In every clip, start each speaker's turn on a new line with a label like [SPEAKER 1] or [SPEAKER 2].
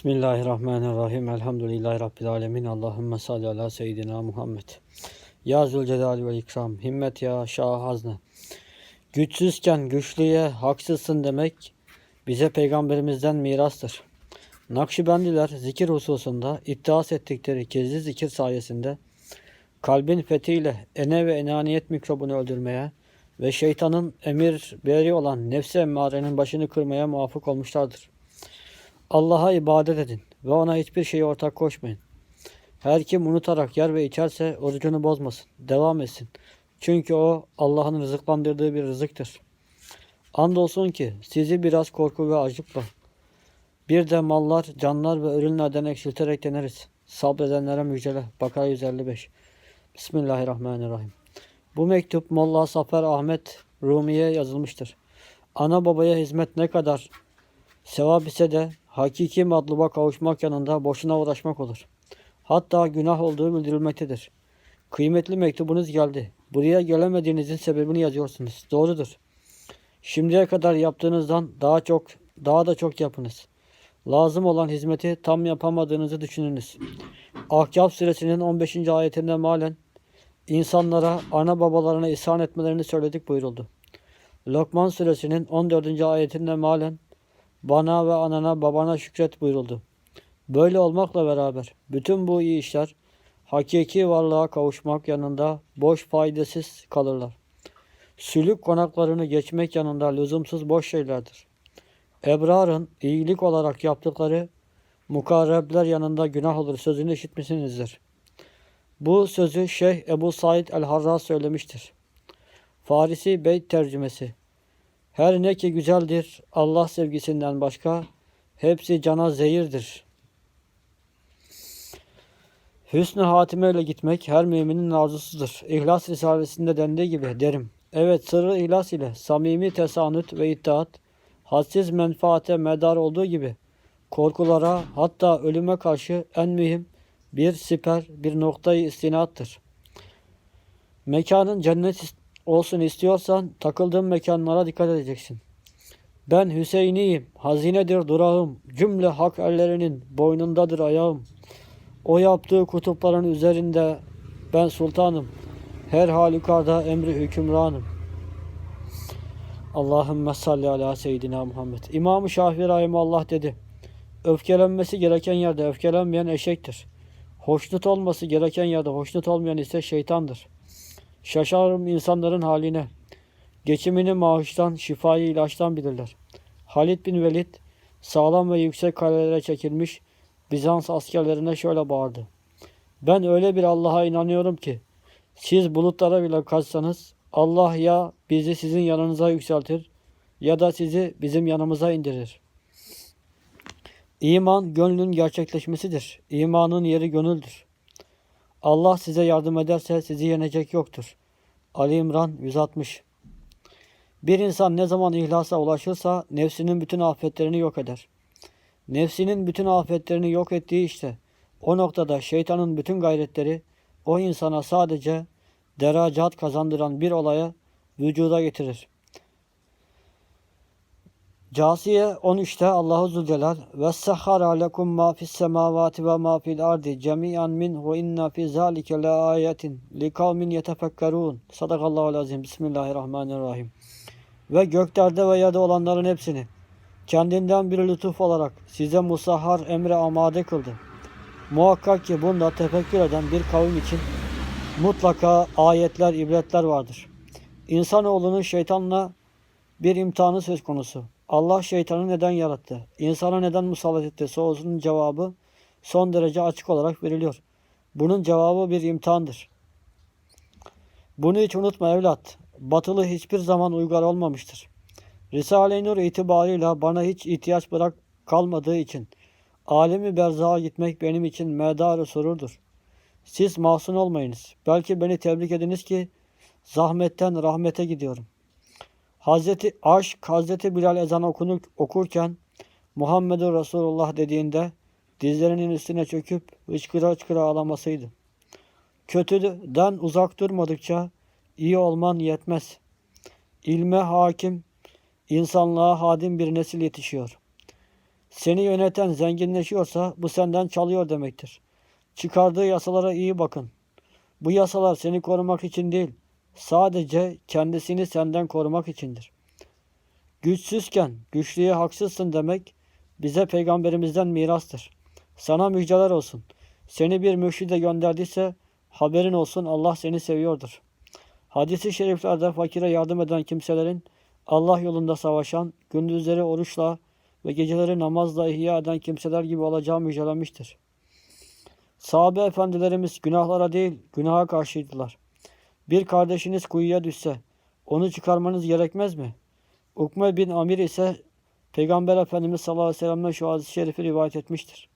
[SPEAKER 1] Bismillahirrahmanirrahim. Elhamdülillahi Rabbil alemin. Allahümme salli ala seyyidina Muhammed. Ya Zülcelal ve ikram. Himmet ya Şah Hazne. Güçsüzken güçlüye haksızsın demek bize peygamberimizden mirastır. Nakşibendiler zikir hususunda iddias ettikleri gizli zikir sayesinde kalbin fethiyle ene ve enaniyet mikrobunu öldürmeye ve şeytanın emir beri olan nefsi emmarenin başını kırmaya muvaffak olmuşlardır. Allah'a ibadet edin ve ona hiçbir şeyi ortak koşmayın. Her kim unutarak yer ve içerse orucunu bozmasın, devam etsin. Çünkü o Allah'ın rızıklandırdığı bir rızıktır. Andolsun ki sizi biraz korku ve acıkla, bir de mallar, canlar ve ürünlerden eksilterek deneriz. Sabredenlere müjdele. Bakara 155. Bismillahirrahmanirrahim. Bu mektup Molla Safer Ahmet Rumi'ye yazılmıştır. Ana babaya hizmet ne kadar sevap ise de hakiki matluba kavuşmak yanında boşuna uğraşmak olur. Hatta günah olduğu bildirilmektedir. Kıymetli mektubunuz geldi. Buraya gelemediğinizin sebebini yazıyorsunuz. Doğrudur. Şimdiye kadar yaptığınızdan daha çok, daha da çok yapınız. Lazım olan hizmeti tam yapamadığınızı düşününüz. Ahkaf suresinin 15. ayetinde malen insanlara ana babalarına ihsan etmelerini söyledik buyuruldu. Lokman suresinin 14. ayetinde malen bana ve anana babana şükret buyuruldu. Böyle olmakla beraber bütün bu iyi işler hakiki varlığa kavuşmak yanında boş faydasız kalırlar. Sülük konaklarını geçmek yanında lüzumsuz boş şeylerdir. Ebrar'ın iyilik olarak yaptıkları mukarrebler yanında günah olur sözünü işitmişsinizdir. Bu sözü Şeyh Ebu Said el-Harra söylemiştir. Farisi Beyt tercümesi her ne ki güzeldir Allah sevgisinden başka hepsi cana zehirdir. Hüsnü hatimeyle gitmek her müminin arzusudur. İhlas Risalesi'nde dendiği gibi derim. Evet sırrı ihlas ile samimi tesanüt ve itaat hadsiz menfaate medar olduğu gibi korkulara hatta ölüme karşı en mühim bir siper, bir noktayı istinattır. Mekanın cennet olsun istiyorsan takıldığın mekanlara dikkat edeceksin. Ben Hüseyin'iyim, hazinedir durağım, cümle hak ellerinin boynundadır ayağım. O yaptığı kutupların üzerinde ben sultanım, her halükarda emri hükümranım. Allahümme salli ala seyyidina Muhammed. İmam-ı Şafii Allah dedi. Öfkelenmesi gereken yerde öfkelenmeyen eşektir. Hoşnut olması gereken yerde hoşnut olmayan ise şeytandır. Şaşarım insanların haline. Geçimini maaştan, şifayı ilaçtan bilirler. Halid bin Velid sağlam ve yüksek kalelere çekilmiş Bizans askerlerine şöyle bağırdı. Ben öyle bir Allah'a inanıyorum ki siz bulutlara bile kaçsanız Allah ya bizi sizin yanınıza yükseltir ya da sizi bizim yanımıza indirir. İman gönlün gerçekleşmesidir. İmanın yeri gönüldür. Allah size yardım ederse sizi yenecek yoktur. Ali İmran 160 Bir insan ne zaman ihlasa ulaşırsa nefsinin bütün afetlerini yok eder. Nefsinin bütün afetlerini yok ettiği işte o noktada şeytanın bütün gayretleri o insana sadece deracat kazandıran bir olaya vücuda getirir. Casiye 13'te Allahu Zülcelal ve sahhara lekum ma fis semavati ve ma fil ardi cemi'an min ve inna fi zalike la ayetin li kavmin yetefekkerun. Sadakallahu azim. Bismillahirrahmanirrahim. Ve göklerde ve yerde olanların hepsini kendinden bir lütuf olarak size musahhar emre amade kıldı. Muhakkak ki bunda tefekkür eden bir kavim için mutlaka ayetler, ibretler vardır. İnsanoğlunun şeytanla bir imtihanı söz konusu. Allah şeytanı neden yarattı? İnsana neden musallat etti? Sorusunun cevabı son derece açık olarak veriliyor. Bunun cevabı bir imtihandır. Bunu hiç unutma evlat. Batılı hiçbir zaman uygar olmamıştır. Risale-i Nur itibarıyla bana hiç ihtiyaç bırak kalmadığı için alemi berzağa gitmek benim için medarı sururdur. Siz mahzun olmayınız. Belki beni tebrik ediniz ki zahmetten rahmete gidiyorum.'' Hazreti Aşk, Hazreti Bilal ezan okunur, okurken Muhammedur Resulullah dediğinde dizlerinin üstüne çöküp hıçkıra hıçkıra ağlamasıydı. Kötüden uzak durmadıkça iyi olman yetmez. İlme hakim, insanlığa hadim bir nesil yetişiyor. Seni yöneten zenginleşiyorsa bu senden çalıyor demektir. Çıkardığı yasalara iyi bakın. Bu yasalar seni korumak için değil, sadece kendisini senden korumak içindir. Güçsüzken güçlüye haksızsın demek bize peygamberimizden mirastır. Sana müjdeler olsun. Seni bir mürşide gönderdiyse haberin olsun Allah seni seviyordur. Hadisi şeriflerde fakire yardım eden kimselerin Allah yolunda savaşan, gündüzleri oruçla ve geceleri namazla ihya eden kimseler gibi olacağı müjdelenmiştir. Sahabe efendilerimiz günahlara değil, günaha karşıydılar. Bir kardeşiniz kuyuya düşse onu çıkarmanız gerekmez mi? Ukme bin Amir ise Peygamber Efendimiz sallallahu aleyhi ve sellem'den şu hadis-i şerifi rivayet etmiştir.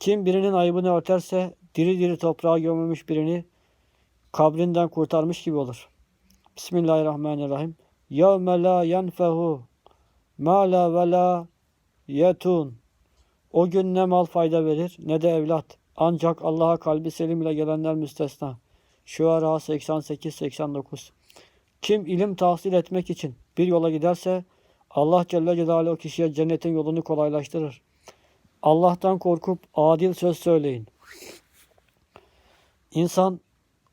[SPEAKER 1] Kim birinin ayıbını örterse diri diri toprağa gömülmüş birini kabrinden kurtarmış gibi olur. Bismillahirrahmanirrahim. Yevme la yenfehu ma la ve la yetun. O gün ne mal fayda verir ne de evlat. Ancak Allah'a kalbi selim ile gelenler müstesna. Şuara 88-89 Kim ilim tahsil etmek için bir yola giderse Allah Celle Celaluhu o kişiye cennetin yolunu kolaylaştırır. Allah'tan korkup adil söz söyleyin. İnsan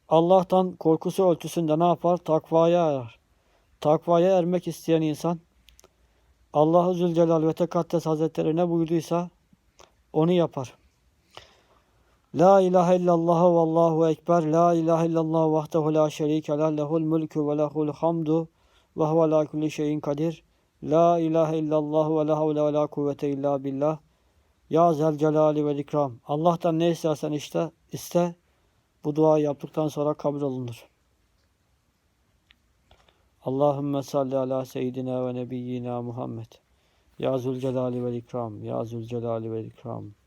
[SPEAKER 1] Allah'tan korkusu ölçüsünde ne yapar? Takvaya erer. Takvaya ermek isteyen insan Allah-u Zülcelal ve Tekaddes Hazretleri ne buyurduysa onu yapar. La ilahe illallah ve Allahu ekber. La ilahe illallah vahdehu la şerike la lehul mulku ve lehul hamdu ve huve ala kulli şeyin kadir. La ilahe illallah ve la havle ve la kuvvete illa billah. Ya zel celali ve ikram. Allah'tan ne istersen işte iste. Bu duayı yaptıktan sonra kabul olunur. Allahümme salli ala seyyidina ve nebiyyina Muhammed. Ya Zülcelali ve ikram. Ya Zülcelali ve ikram.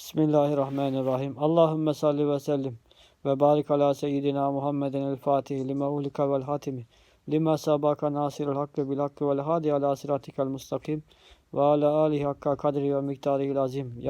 [SPEAKER 1] Bismillahirrahmanirrahim. Allahümme salli ve sellim ve barik ala seyyidina Muhammeden el Fatih lima ulika vel hatimi lima sabaka nasirul hakkı bil hakkı vel hadi ala siratikal mustakim ve ala alihi hakka kadri ve miktarihil azim.